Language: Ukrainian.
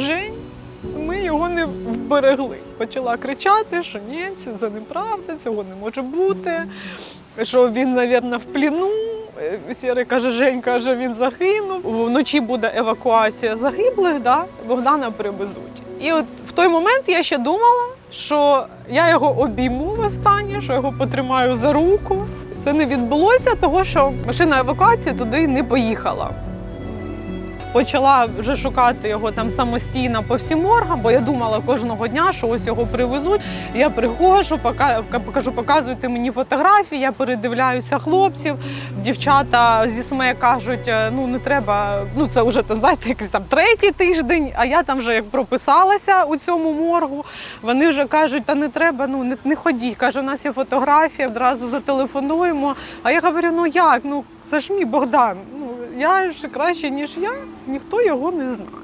Жень, ми його не вберегли. Почала кричати, що ні, це неправда, цього не може бути, що він, мабуть, в пліну. Е, Сірий каже, Жень каже, він загинув. Вночі буде евакуація загиблих, да? Богдана привезуть. І от в той момент я ще думала, що я його обійму востаннє, що його потримаю за руку. Це не відбулося, того що машина евакуації туди не поїхала. Почала вже шукати його там самостійно по всім моргам, бо я думала кожного дня, що ось його привезуть. Я приходжу, покажу, показуйте мені фотографії, я передивляюся хлопців. Дівчата зі СМЕ кажуть, «Е, ну не треба, ну це вже там, знаєте, якийсь там третій тиждень, а я там вже як прописалася у цьому моргу. Вони вже кажуть, та не треба, ну не, не ходіть. Каже, у нас є фотографія, одразу зателефонуємо. А я говорю, ну як? Ну це ж мій Богдан. Ну я ж краще, ніж я, ніхто його не знає.